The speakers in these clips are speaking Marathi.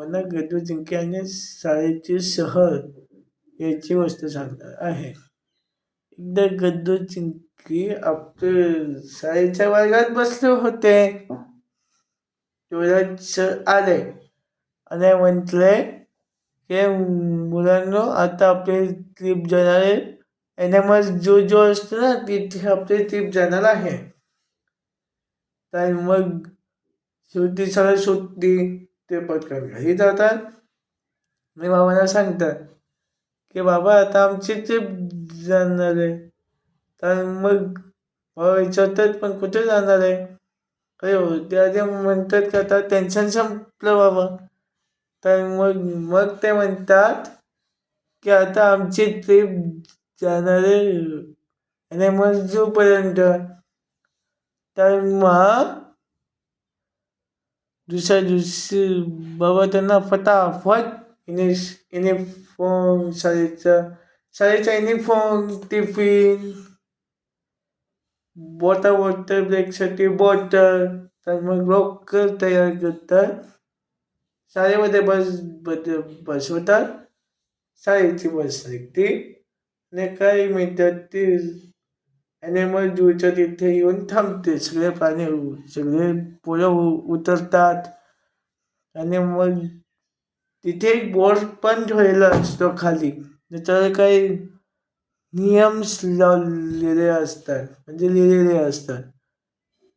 मला गद्दू चिंकी आणि शाळेचे शहर याची गोष्ट सांगणार आहे. एकदा गद्दू चिंकी आपले शाळेच्या वर्गात बसले होते. सर आले आणि म्हटले की मुलांनो आता आपली ट्रिप जाणार आहे. एनिमल जो जो असतो ना तिथे आपली ट्रिप जाणार आहे. तर मग? शेवटी सगळं सुट्टी ते पटकन घरी जातात. मी बाबांना सांगतात की बाबा आता आमची ट्रिप जाणार आहे. तर मग बाबा विचारतात पण कुठे जाणार आहे? अरे हो ते आधी म्हणतात की आता टेन्शन संपलं बाबा. तर मग मग ते म्हणतात की आता आमची ट्रिप जाणार आहे. आणि मग जोपर्यंत तर मग दुसऱ्या दिवशी बाबा त्यांना फटाफट इनिश युनिफॉर्म शाळेचा शाळेचा युनिफॉर्म टिफिन वॉटर वॉटर ब्रेकसाठी बॉटल तर मग लवकर तयार करतात. शाळेमध्ये बस बसवतात. शाळेची बस निघते. आणि काही मिळतात ती आणि मग जूच्या तिथे येऊन थांबते. सगळे प्राणी सगळे पोरं उतरतात. आणि मग तिथे एक बोर्ड पण ठेवलेला असतो खाली. त्याच्यावर काही नियम्स लावलेले असतात. म्हणजे लिहिलेले असतात.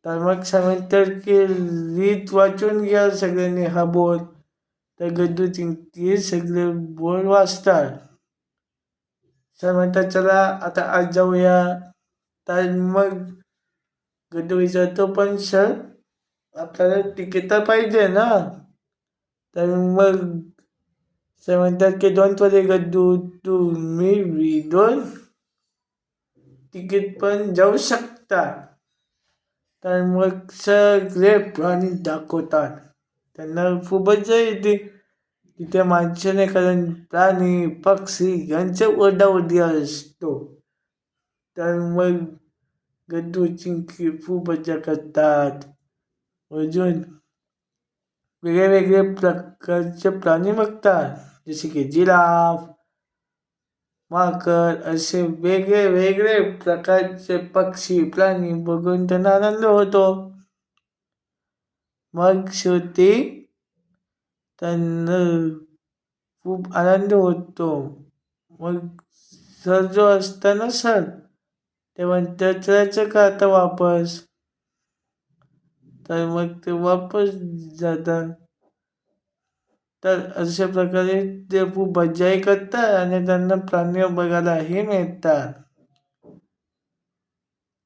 तर मग सांगतात की रीत वाचून घ्या सगळ्यांनी. हा बोर्ड तर गद्दू ते सगळे बोर्ड वाचतात. सर म्हणतात चला आता आज जाऊया. तर मग गड्डू विचारतो पण सर आपल्याला तिकीट तर पाहिजे ना? तर मग सर म्हणतात की दोन पदे गड्डू तुम्ही विदोन तिकीट पण जाऊ शकता. तर मग सगळे प्राणी दाखवतात. त्यांना खूपच येते. तिथे माणसाने कारण प्राणी पक्षी यांचे ओरडाओरडी असतो. तर मग गड्डू चिंकी खूप मजा करतात अजून वेगळे वेगळे प्रकारचे प्राणी बघतात जसे की जिराफ माकड असे वेगळे वेगळे प्रकारचे पक्षी प्राणी बघून त्यांना आनंद होतो मग शेवटी त्यांना खूप आनंद होतो मग सर जो असताना सर तेव्हा त्याचं का आता वापस? तर मग ते वापस जातात. तर अशा प्रकारे ते खूप मजाही करतात आणि त्यांना प्राणी बघायलाही मिळतात.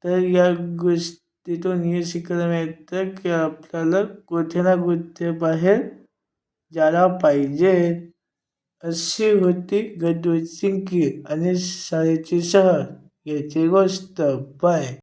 तर या गोष्टीतून हे शिकायला मिळतं की आपल्याला कुठे ना कुठे बाहेर जायला पाहिजे. अशी होती गडू चिंकी आणि शाळेची सहल કે ચેગોસ્તભાઈ